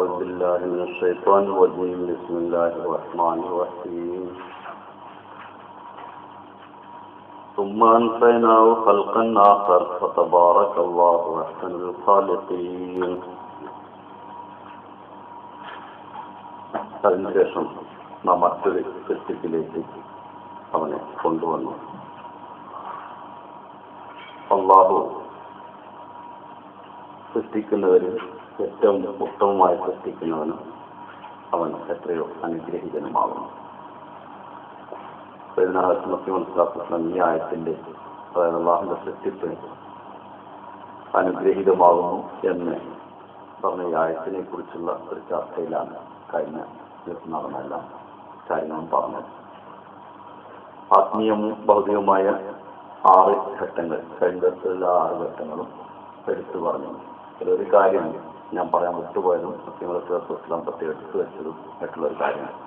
أعوذ بالله من الشيطان الرجيم بسم الله الرحمن الرحيم ثم أنسيناه خلقا آخر فتبارك الله أحسن الخالقين അതിനുശേഷം നാം മറ്റൊരു സൃഷ്ടിപ്പിലേക്ക് അവനെ കൊണ്ടുവന്നു അള്ളാഹു സൃഷ്ടിക്കുന്നവരിൽ ഏറ്റവും ഉത്തമമായി സൃഷ്ടിക്കുന്നവനും അവൻ എത്രയോ അനുഗ്രഹീതനുമാകുന്നു. മനസ്സിലാക്കുന്ന ഈ ആയത്തിന്റെ അതായത് അള്ളാഹുന്റെ സൃഷ്ടിപ്പ് അനുഗ്രഹീതമാകുന്നു എന്ന് പറഞ്ഞ ഈ ആയത്തിനെ കുറിച്ചുള്ള ഒരു ചർച്ചയിലാണ് കഴിഞ്ഞ ദിവസം നടന്നെല്ല കാര്യങ്ങളും പറഞ്ഞത്. ആത്മീയവും ഭൗതികവുമായ ആറ് ഘട്ടങ്ങൾ കഴിഞ്ഞ ദിവസത്തിലുള്ള ആറ് ഘട്ടങ്ങളും എടുത്തു പറഞ്ഞു. ഒരു കാര്യം ഞാൻ പറയാൻ വിട്ടുപോയതും സത്യങ്ങളെ ഇസ്ലാം പ്രത്യേകം എടുത്തു വെച്ചതും ആയിട്ടുള്ള ഒരു കാര്യമാണ്.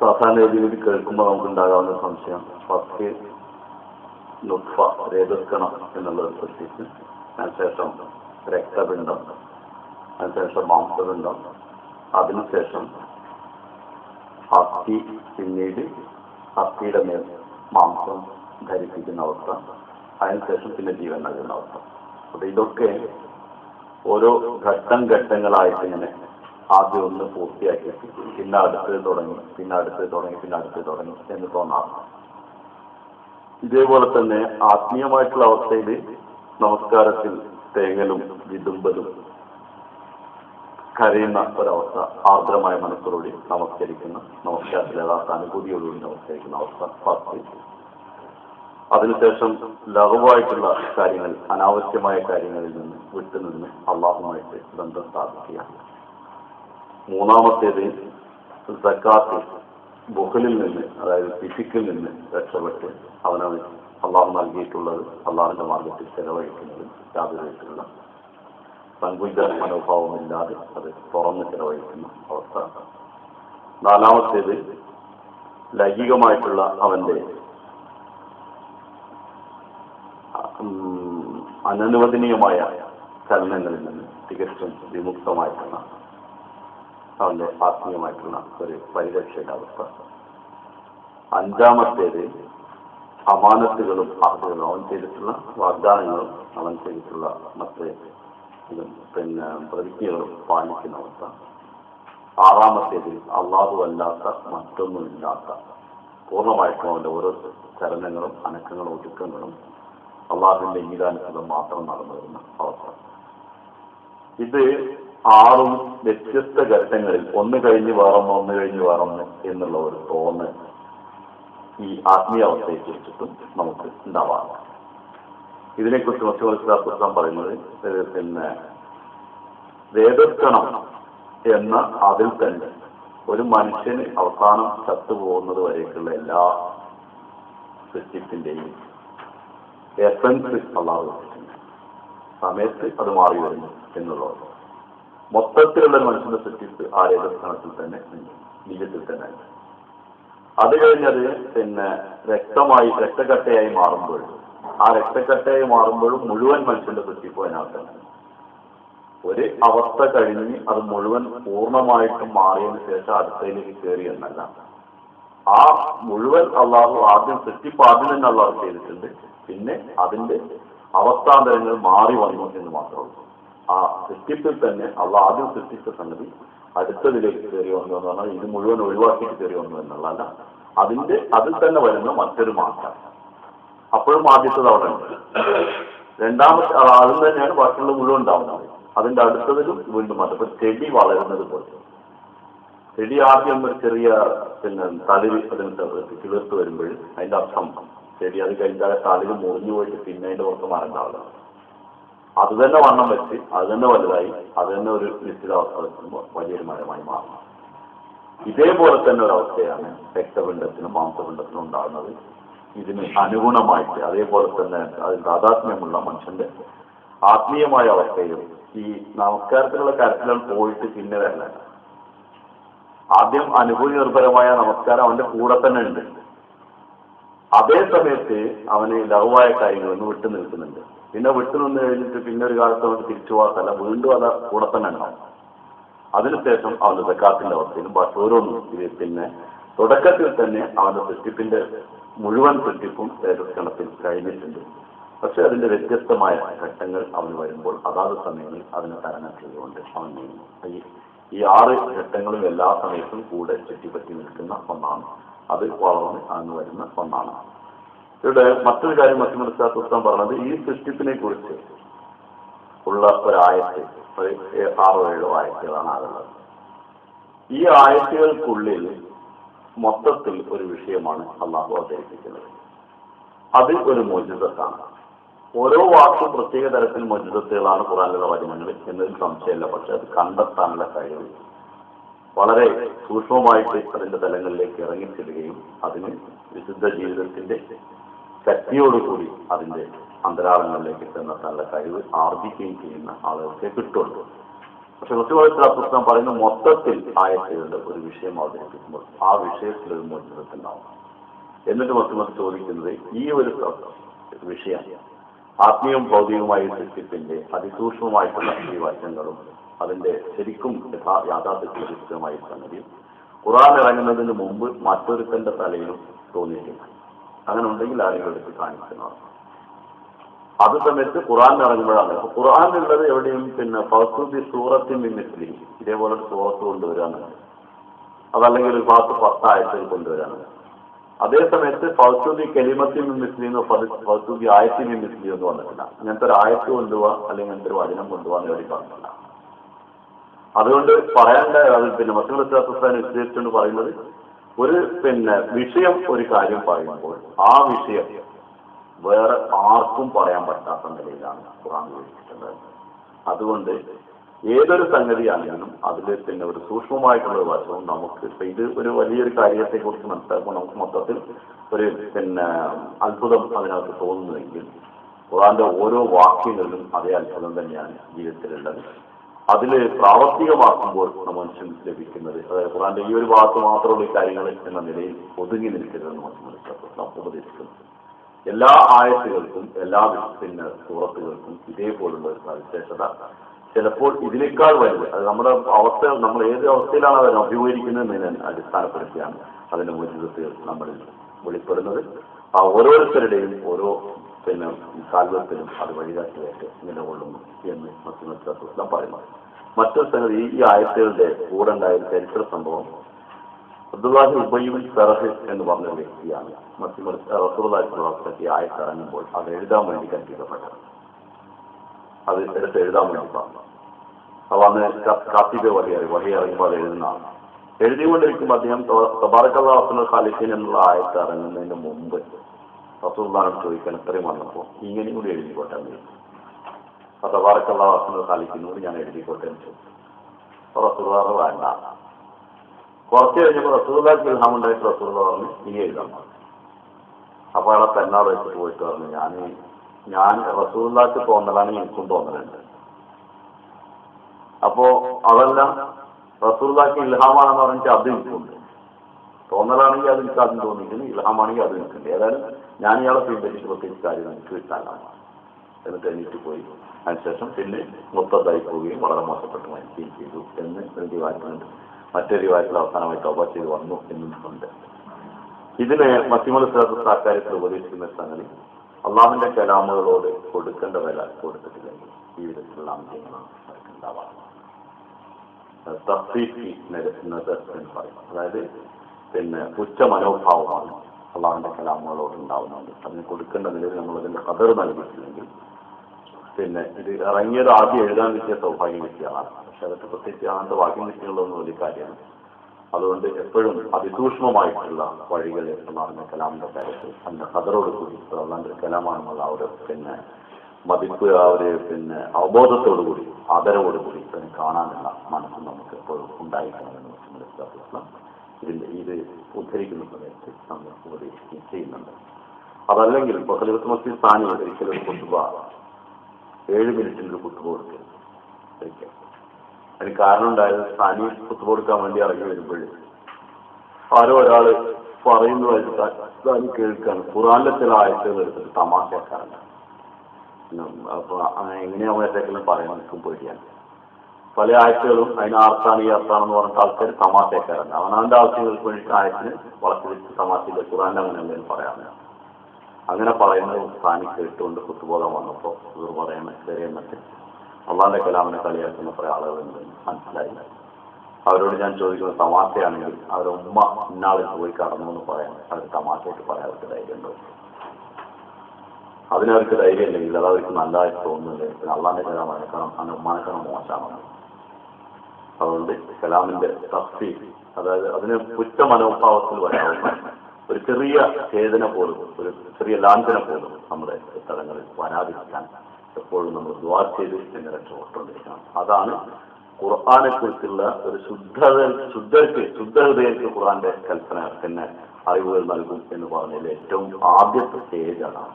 സാധാരണ രീതിയിൽ കേൾക്കുമ്പോൾ നമുക്ക് ഉണ്ടാകാവുന്ന സംശയം ഫസ്റ്റ് നുഫ രേതസ്കണം എന്നുള്ളത് സൃഷ്ടിച്ച് അതിനുശേഷം രക്തപിണ്ഡം അതിനുശേഷം മാംസപിണ്ഡം അതിനുശേഷം അസ്ഥി പിന്നീട് അസ്ഥിയുടെ മേൽ മാംസം ധരിപ്പിക്കുന്ന അവസ്ഥ അതിനുശേഷം പിന്നെ ജീവൻ നൽകുന്ന അവസ്ഥ. അപ്പൊ ഇതൊക്കെ ഓരോ ഘട്ടം ഘട്ടങ്ങളായിട്ട് ഇങ്ങനെ ആദ്യം ഒന്ന് പൂർത്തിയാക്കി. പിന്നെ അടുത്ത് തുടങ്ങി പിന്നെ അടുത്ത് തുടങ്ങി പിന്നെ അടുത്ത് തുടങ്ങി എന്ന് തോന്നാറ് ഇതേപോലെ തന്നെ ആത്മീയമായിട്ടുള്ള അവസ്ഥയിൽ നമസ്കാരത്തിൽ തേങ്ങലും വിതുമ്പലും കരയുന്ന ഒരവസ്ഥ ആർദ്രമായ മനസ്സോടുകൂടി നമസ്കരിക്കുന്ന നമസ്കാരത്തിൽ യഥാർത്ഥ അനുഭൂതിയോടുകൂടി നമസ്കരിക്കുന്ന അവസ്ഥ ഫസ്റ്റ് അതിനുശേഷം ലഘുവായിട്ടുള്ള കാര്യങ്ങൾ അനാവശ്യമായ കാര്യങ്ങളിൽ നിന്ന് വിട്ടുനിന്ന് അള്ളാഹുമായിട്ട് ബന്ധം സ്ഥാപിക്കുക മൂന്നാമത്തേത് സക്കാത്ത് ബുഹലിൽ നിന്ന് അതായത് പിശുക്കിൽ നിന്ന് രക്ഷപ്പെട്ട് അവനവൻ അള്ളാഹു നൽകിയിട്ടുള്ളത് അള്ളാഹുന്റെ മാർഗത്തിൽ ചെലവഴിക്കുന്നത് യാതൊരു വിധത്തിലുള്ള സങ്കുച മനോഭാവമില്ലാതെ അത് തുറന്ന് ചെലവഴിക്കുന്ന അവസ്ഥ. നാലാമത്തേത് ലൈംഗികമായിട്ടുള്ള അവന്റെ അനനുവദനീയമായ ചലനങ്ങളിൽ നിന്ന് തികച്ചും വിമുക്തമായിട്ടുള്ള അവന്റെ ആത്മീയമായിട്ടുള്ള ഒരു പരിരക്ഷയുടെ അവസ്ഥ. അഞ്ചാമത്തേത് അമാനത്തുകളും അർഹതകളും അവൻ ചെയ്തിട്ടുള്ള വാഗ്ദാനങ്ങളും അവൻ ചെയ്തിട്ടുള്ള മറ്റേ പിന്നെ പ്രതിജ്ഞകളും പാലിക്കുന്ന അവസ്ഥ. ആറാമത്തേതിൽ അള്ളാഹു അല്ലാത്ത മറ്റൊന്നുമില്ലാത്ത പൂർണമായിട്ടും അവന്റെ ഓരോ ചലനങ്ങളും അനക്കങ്ങളും ഒതുക്കങ്ങളും അള്ളാഹുവിന്റെ ഈരാനുസൃതം മാത്രം നടന്നു വരുന്ന അവസ്ഥ. ഇത് ആറും വ്യത്യസ്ത ഘട്ടങ്ങളിൽ ഒന്ന് കഴിഞ്ഞ് വേറൊന്ന് ഒന്ന് കഴിഞ്ഞ് വേറൊന്ന് എന്നുള്ള ഒരു തോന്നൽ ഈ ആത്മീയ അവസ്ഥയെ കുറിച്ചിട്ടും നമുക്ക് ഉണ്ടാവാം ഇതിനെക്കുറിച്ച് മറ്റു മനസ്സിലാക്കാൻ പറയുന്നത് പിന്നെ വേദക്കണം എന്ന അതിൽ തന്നെ ഒരു മനുഷ്യന് അവസാനം ചത്തുപോകുന്നത് വരേക്കുള്ള എല്ലാ സൃഷ്ടിപ്പിന്റെയും എസൻസ് അള്ളാഹു. സമയത്ത് അത് മാറി വരുന്നു എന്നുള്ളത് മൊത്തത്തിലുള്ള മനുഷ്യന്റെ സൃഷ്ടിപ്പ് ആ രേഖസ്ഥാനത്തിൽ തന്നെ ബീജത്തിൽ തന്നെ അത് കഴിഞ്ഞത് പിന്നെ രക്തമായി രക്തക്കട്ടയായി മാറുമ്പോൾ ആ രക്തക്കട്ടയായി മാറുമ്പോഴും മുഴുവൻ മനുഷ്യന്റെ സൃഷ്ടിപ്പ് അതിനകത്ത് തന്നെ ഒരു അവസ്ഥ കഴിഞ്ഞ് അത് മുഴുവൻ പൂർണമായിട്ടും മാറിയതിനു ശേഷം അടുത്തതിലേക്ക് കയറി എന്നല്ല. ആ മുഴുവൻ അള്ളാഹു ആദ്യം സൃഷ്ടിപ്പ് ആദ്യം തന്നെ അള്ളാഹു ചെയ്തിട്ടുണ്ട്. പിന്നെ അതിന്റെ അവസ്ഥാന്തരങ്ങൾ മാറി വന്നു എന്ന് മാത്രമുള്ളൂ ആ സൃഷ്ടിപ്പിൽ തന്നെ അള്ളാഹ് ആദ്യം സൃഷ്ടിച്ച സംഗതി അടുത്തതിലേക്ക് കയറി വന്നു എന്ന് പറഞ്ഞാൽ ഇത് മുഴുവൻ ഒഴിവാക്കിയിട്ട് കയറി വന്നു എന്നുള്ളതല്ല. അതിന്റെ അതിൽ തന്നെ വരുന്ന മറ്റൊരു മാറ്റം. അപ്പോഴും ആദ്യത്തത് അവിടെ ഉണ്ട് രണ്ടാമത്തെ അതിൽ തന്നെയാണ് ബാക്കിയുള്ള മുഴുവൻ ഉണ്ടാവുന്നത് അതിന്റെ അടുത്തതിലും വീണ്ടും മാറ്റം. ഇപ്പൊ ചെടി വളരുന്നത് പോലെ. ചെടി ആദ്യം ഒരു ചെറിയ പിന്നെ തളിര് അതിന് കിളിർത്ത് വരുമ്പോൾ അതിന്റെ അർത്ഥം ചെടി അത് കഴിഞ്ഞാൽ തളിര് മുറിഞ്ഞു പോയിട്ട് പിന്നെ അതിന്റെ പുറത്ത് മറണ്ടാവില്ല അത് തന്നെ വണ്ണം വെച്ച് അത് തന്നെ വലുതായി അത് തന്നെ ഒരു നിശ്ചിത അവസ്ഥ വെക്കുമ്പോൾ വലിയൊരു മരമായി മാറും ഇതേപോലെ തന്നെ ഒരു അവസ്ഥയാണ് രക്തപിണ്ഡത്തിനും മാംസപിണ്ഡത്തിനും ഉണ്ടാകുന്നത്. ഇതിന് അനുഗുണമായിട്ട് അതേപോലെ തന്നെ അതിൽ താതാത്മ്യമുള്ള മനുഷ്യന്റെ ആത്മീയമായ അവസ്ഥയിലും ഈ നമസ്കാരത്തിലുള്ള കരത്തിലാണ് പോയിട്ട് പിന്നെ വരല ആദ്യം അനുഭൂതി നിർഭരമായ നമസ്കാരം അവന്റെ കൂടെ തന്നെ ഉണ്ട്. അതേ സമയത്ത് അവന് ലഘുവായ കാര്യങ്ങളൊന്നും വിട്ടു നിൽക്കുന്നുണ്ട്. പിന്നെ വിട്ടു നിന്ന് കഴിഞ്ഞിട്ട് പിന്നെ ഒരു കാലത്ത് അവന് തിരിച്ചു പോകാത്തല്ല വീണ്ടും അത് കൂടെ തന്നെ ഉണ്ടാവും. അതിനുശേഷം അവന്റെ സക്കാത്തിന്റെ അവസ്ഥയിലും ഇത് പിന്നെ തുടക്കത്തിൽ തന്നെ അവന്റെ സൃഷ്ടിപ്പിന്റെ മുഴുവൻ സൃഷ്ടിപ്പും തേജസ്കണത്തിൽ കഴിഞ്ഞിട്ടുണ്ട്. പക്ഷെ അതിന്റെ വ്യത്യസ്തമായ ഘട്ടങ്ങൾ അവന് വരുമ്പോൾ അതാത് സമയങ്ങളിൽ അതിനെ തരണം ചെയ്തുകൊണ്ട് അവൻ നീങ്ങും. ഈ ആറ് ഘട്ടങ്ങളും എല്ലാ സമയത്തും കൂടെ ചുറ്റിപ്പറ്റി നിൽക്കുന്ന ഒന്നാണ്. അത് വളർന്ന് അങ്ങ് വരുന്ന ഒന്നാണ്. ഇവിടെ മറ്റൊരു കാര്യം മറ്റു മനസ്സിലാക്കാൻ പറഞ്ഞത് ഈ സൃഷ്ടിപ്പിനെ കുറിച്ച് ഉള്ള ഒരായത്ത് ഒരു ആറോ ഏഴോ ആയത്തുകളാണ് ആകുള്ളത് ഈ ആയത്തുകൾക്കുള്ളിൽ മൊത്തത്തിൽ ഒരു വിഷയമാണ് അള്ളാഹു അവതരിപ്പിക്കുന്നത്. അത് ഒരു മോചിതത്താണ്. ഓരോ വാക്കും പ്രത്യേക തരത്തിൽ മജിതത്തുകളാണ് ഖുറാനിലുള്ള വചനങ്ങൾ എന്നതിൽ സംശയമില്ല. പക്ഷെ അത് കണ്ടെത്താനുള്ള കഴിവ് വളരെ സൂക്ഷ്മമായിട്ട് അതിന്റെ തലങ്ങളിലേക്ക് ഇറങ്ങിച്ചെല്ലുകയും അതിന് വിശുദ്ധ ജീവിതത്തിന്റെ ശക്തിയോടുകൂടി അതിന്റെ അന്തരാളങ്ങളിലേക്ക് ചെന്നെത്താനുള്ള കഴിവ് ആർജിക്കുകയും ചെയ്യുന്ന ആളുകൾക്ക് കിട്ടുള്ളൂ പക്ഷെ കൃത്യമായിട്ടുള്ള പുസ്തകം പറയുന്ന മൊത്തത്തിൽ ആയത്തുകളുടെ ഒരു വിഷയം അവതരിപ്പിക്കുമ്പോൾ. ആ വിഷയത്തിൽ ഒരു മോചനത്തിനാവും എന്നിട്ട് മറ്റുമത് ചോദിക്കുന്നത് ഈ ഒരു വിഷയം ആത്മീയവും ഭൗതികവുമായ സൃഷ്ടിപ്പിന്റെ അതിസൂക്ഷ്മമായിട്ടുള്ള ഈ വശങ്ങളും അതിന്റെ ശരിക്കും യഥാ യാഥാർത്ഥ്യമായ സംഗതി ഖുറാൻ ഇറങ്ങുന്നതിന് മുമ്പ് മറ്റൊരുത്തന്റെ തലയിലും തോന്നിയിട്ടില്ല. അങ്ങനെ ഉണ്ടെങ്കിൽ ആരെങ്കിലും എടുത്ത് കാണിക്കുന്നതാണ് അത് സമയത്ത് ഖുറാൻ ഇറങ്ങുമ്പോഴാണ്. അപ്പൊ ഖുറാനുള്ളത് എവിടെയും പിന്നെ ഫൗസൂബി സൂറത്തിൻ മിന്നിസ്ലി ഇതേപോലെ സൂറത്ത് കൊണ്ടുവരാനാണ് അതല്ലെങ്കിൽ ഒരു ഭാഗത്ത് പത്തായത്തിൽ കൊണ്ടുവരാനാണ് അതേ സമയത്ത് ഫൗസൂദി കലിമത്തിൽ നിന്ന് എന്നോ ഫൗസൂദി ആയത്തിൽ മിന്നിസ്ലി എന്ന് വന്നിട്ടില്ല അങ്ങനത്തെ ഒരു ആയത്ത് കൊണ്ടുപോവാ അല്ലെങ്കിൽ അങ്ങനത്തെ ഒരു വചനം കൊണ്ടുപോകാൻ വേണ്ടി പറഞ്ഞില്ല അതുകൊണ്ട് പറയേണ്ട അത് പിന്നെ മറ്റുള്ള ശാസ്ത്രസ്ഥാനം വിശദീകരിച്ചുകൊണ്ട് പറയുന്നത് ഒരു പിന്നെ വിഷയം ഒരു കാര്യം പറയുമ്പോൾ ആ വിഷയം വേറെ ആർക്കും പറയാൻ പറ്റാത്ത നിലയിലാണ് ഖുറാൻ വിവരിച്ചിട്ടുള്ളത്. അതുകൊണ്ട് ഏതൊരു സംഗതിയാണെങ്കിലും അതിൽ പിന്നെ ഒരു സൂക്ഷ്മമായിട്ടുള്ള ഒരു വശവും നമുക്ക് ഇപ്പൊ ഇത് ഒരു വലിയൊരു കാര്യത്തെ കുറിച്ച് മനസ്സിലാക്കുമ്പോൾ നമുക്ക് മൊത്തത്തിൽ ഒരു പിന്നെ അത്ഭുതം അതിനകത്ത് തോന്നുന്നുവെങ്കിൽ ഖുറാന്റെ ഓരോ വാക്യങ്ങളിലും അതേ അത്ഭുതം തന്നെയാണ് ജീവിതത്തിലുള്ളത്. അതിൽ പ്രാവർത്തികമാക്കുമ്പോൾ മനുഷ്യൻ ലഭിക്കുന്നത് അതായത് ഖുറാന്റെ ഈ ഒരു ഭാഗത്ത് മാത്രമുള്ള കാര്യങ്ങൾ എന്ന നിലയിൽ ഒതുങ്ങി നിൽക്കരുതെന്ന് മനുഷ്യൻ ഉപദേശിക്കുന്നത്. എല്ലാ ആയത്തുകൾക്കും എല്ലാ പിന്നെ സൂറത്തുകൾക്കും ഇതേപോലുള്ള ഒരു സവിശേഷത ചിലപ്പോൾ ഇതിനേക്കാൾ വലുത്. അത് നമ്മുടെ അവസ്ഥ നമ്മൾ ഏത് അവസ്ഥയിലാണ് അതിനെ അഭിമുഖീകരിക്കുന്നതിനെ അടിസ്ഥാനപ്പെടുത്തിയാണ് അതിന്റെ മോചിതത്തിൽ നമ്മൾ വെളിപ്പെടുന്നത്. ആ ഓരോരുത്തരുടെയും ഓരോ പിന്നെ കാൽവത്തിലും അത് വഴികാട്ടിയായിട്ട് നിലകൊള്ളുന്നു എന്ന് മറ്റൊരു പറയുന്നത് മറ്റൊരു സംഗതി ഈ ആയത്തുകളുടെ കൂടെ ഉണ്ടായ ചരിത്ര സംഭവം. അബ്ദുല്ലാഹി ഉബൈബിൻ സറഹ് എന്ന് പറഞ്ഞ വ്യക്തിയാണ്. മറ്റു റസൂലാക്കി ആയത്ത് ഇറങ്ങുമ്പോൾ അത് എഴുതാൻ വേണ്ടി കൽപ്പിക്കപ്പെട്ടത്. അത് എടുത്ത് എഴുതാൻ വേണ്ടി പറഞ്ഞു അപ്പൊ അന്ന് കാത്തിബെ വഹിയറി വഹി അത് എഴുതുന്നതാണ് എഴുതിക്കൊണ്ടിരിക്കുമ്പോൾ അദ്ദേഹം തബാറക്കല്ലാഹുൽ ഖാലിഖിൻ എന്നുള്ള ആയത്ത് ഇറങ്ങുന്നതിന് മുമ്പ് റസൂല്ലാനോട് ചോദിക്കാൻ ഇത്രയും വന്നപ്പോൾ ഇങ്ങനെയും കൂടി എഴുതിക്കോട്ടെ എന്ന് അപ്പൊ തബാറക്കല്ലാഹുൽ ഖാലിഖിനോട് ഞാൻ എഴുതിക്കോട്ടെ എന്ന് ചോദിച്ചു. അപ്പൊ വേണ്ട. കുറച്ച് കഴിഞ്ഞപ്പോൾ റസൂല്ലാക്ക് ഇൽഹാം ഉണ്ടായിട്ട് പറഞ്ഞു ഇനി എഴുതാൻ പറഞ്ഞു. അപ്പൊ അയാളെ തന്നാൾ വെച്ചിട്ട് പോയിട്ട് പറഞ്ഞു ഞാൻ ഞാൻ റസൂള്ളാക്ക് തോന്നലാണ് എനിക്കും തോന്നലുണ്ട്. അപ്പോ അതല്ല റസൂള്ളാക്ക് ഇൽഹാമാണെന്ന് പറഞ്ഞിട്ട് അത് എനിക്കുണ്ട്. തോന്നലാണെങ്കിൽ അത് എനിക്ക് അതും തോന്നിയിട്ടുണ്ട് ഇൽഹാമാണെങ്കിൽ അത് എനിക്കുണ്ട്. ഏതായാലും ഞാൻ ഇയാളെ പിൻവലിച്ച് പ്രത്യേകിച്ച് കാര്യം എനിക്ക് കിട്ടാനാണ്. എന്നിട്ട് എണീറ്റ് പോയി. അതിനുശേഷം പിന്നെ മൊത്തത്തായി പോവുകയും വളരെ മോശപ്പെട്ട് മരിക്കുകയും ചെയ്തു എന്ന് ഒരു ദിവാറ്റുണ്ട് മറ്റൊരു ദിവാറ്റിൽ അവസാനമായി തോപ ചെയ്ത് വന്നു എന്നുണ്ട്. ഇതിനെ മസിമൽ സാക്കാര്യത്തിൽ ഉപദേശിക്കുന്ന സംഗതി അള്ളാഹുവിന്റെ കലാമുകളോട് കൊടുക്കേണ്ട വില കൊടുത്തിട്ടില്ലെങ്കിൽ ജീവിതത്തിലുള്ള അന്ത്യങ്ങളാണ് നദർ എന്ന് പറയും. അതായത് പിന്നെ ഉച്ച മനോഭാവമാണ് അള്ളാഹുവിന്റെ കലാമുകളോട് ഉണ്ടാവുന്നത്. അതിന് കൊടുക്കേണ്ട നിലയിൽ നമ്മൾ അതിന്റെ കതർ നൽകിയിട്ടില്ലെങ്കിൽ പിന്നെ ഇത് ഇറങ്ങിയത് ആദ്യം എഴുതാൻ കിട്ടിയ സൗഭാഗ്യം കിട്ടിയതാണ് പക്ഷെ അതൊക്കെ പ്രത്യേകിച്ച് അങ്ങനത്തെ ഭാഗ്യം കിട്ടിയുള്ളതെന്ന് വലിയ കാര്യമാണ് അതുകൊണ്ട് എപ്പോഴും അതിസൂക്ഷ്മമായിട്ടുള്ള വഴികൾ അള്ളാഹുവിന്റെ കലാമിന്റെ കാര്യത്തിൽ അതിന്റെ കതറോട് കൂടി അള്ളാഹിന്റെ കലാമാണെന്നുള്ള ആ ഒരു പിന്നെ മതിപ്പ് ആ ഒരു പിന്നെ അവബോധത്തോടു കൂടി ആദരവോടുകൂടി അതിനെ കാണാനുള്ള മനസ്സ് നമുക്ക് എപ്പോഴും ഉണ്ടായിരിക്കണമെന്ന് മനസ്സിലാക്കുക ഇതിന്റെ ഇത് ഉദ്ധരിക്കുന്ന സമയത്ത് നമ്മൾ ഉപദേശിക്കുകയും ചെയ്യുന്നുണ്ട്. അതല്ലെങ്കിൽ ഖലീഫത്ത് മസ്ജിദ് സ്ഥാനി ഒരിക്കലും ഒരു കുത്തുബ ഏഴ് മിനിറ്റിൽ ഒരു കുത്തുബ കൊടുക്കരുത് ഒരിക്കൽ അതിന് കാരണം ഉണ്ടായത് സാനി കുത്തു കൊടുക്കാൻ വേണ്ടി ഇറങ്ങി വരുമ്പോൾ ആരോ ഒരാൾ പറയുന്നതായിട്ട് സാനി കേൾക്കാണ്. ഖുറാന്റെ ചില ആയത്തുകൾ എടുത്തിട്ട് തമാശ അപ്പൊ എങ്ങനെയാ എന്തെങ്കിലും പറയാൻ നിൽക്കും പേടിയാണ്. പല ആഴ്ചകളും അതിന് ആർത്താണ് ഈ അർത്ഥാണെന്ന് പറഞ്ഞിട്ട് ആൾക്കാർ തമാശക്കാരുണ്ട് അവനാന്റെ ആവശ്യങ്ങൾക്ക് വേണ്ടിയിട്ട് ആയത്തിന് വളർത്തി വെച്ച് തമാശയില്ല. ഖുറാന്റെ അങ്ങനെ എന്തെങ്കിലും പറയാറുണ്ട് അങ്ങനെ പറയുന്നത് സ്ഥാനിക്ക് കേട്ടുകൊണ്ട് കുത്തുബോധം വന്നപ്പോൾ ഇവർ പറയുന്ന ചെറിയ അള്ളാന്റെ കലാമിനെ കളിയാക്കുന്ന കുറെ ആളുകളുണ്ട്. മനസ്സിലായി അവരോട് ഞാൻ ചോദിക്കുന്ന തമാശയാണെങ്കിൽ അവരുടെ ഉമ്മ ഇന്നാളിൽ പോയി കടന്നു എന്ന് പറയാൻ അവർ തമാശയായിട്ട് പറയാൻ അവർക്ക് ധൈര്യമുണ്ടോ? അതിനവർക്ക് ധൈര്യം ഇല്ലെങ്കിൽ അത് അവർക്ക് നല്ലതായിട്ട് തോന്നുന്നില്ല? പിന്നെ അള്ളാന്റെ കലാം അനക്കണം അതിന്റെ ഉമ്മാനേക്കാളും മോശമാണ്. അതുകൊണ്ട് കലാമിന്റെ തഫ്സി അതായത് അതിന് കുറ്റ മനോഭാവത്തിൽ വരാവുന്ന ഒരു ചെറിയ ഛേദന പോലും ഒരു ചെറിയ ലാഞ്ചന പോലും നമ്മുടെ സ്ഥലങ്ങളിൽ വരാതിരിക്കാൻ എപ്പോഴും നമ്മൾ ദ്വാ ചെയ്ത് എന്നെ രക്ഷപ്പെട്ടുകൊണ്ടിരിക്കണം അതാണ് ഖുർആാനെ കുറിച്ചുള്ള ഒരു ശുദ്ധത ശുദ്ധർക്ക് ശുദ്ധഹൃദയർക്ക് ഖുർആന്റെ കൽപ്പന തന്നെ അറിവുകൾ നൽകും എന്ന് പറഞ്ഞതിൽ ഏറ്റവും ആദ്യത്തെ സ്റ്റേജ് അതാണ്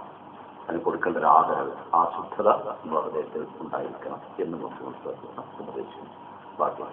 അതിന് കൊടുക്കേണ്ട ഒരു ആദരവ്. ആ ശുദ്ധത നമ്മുടെ ഹൃദയത്തിൽ ഉണ്ടായിരിക്കണം എന്ന് നമുക്ക് ഉപദേശിക്കുന്നു ബാക്കി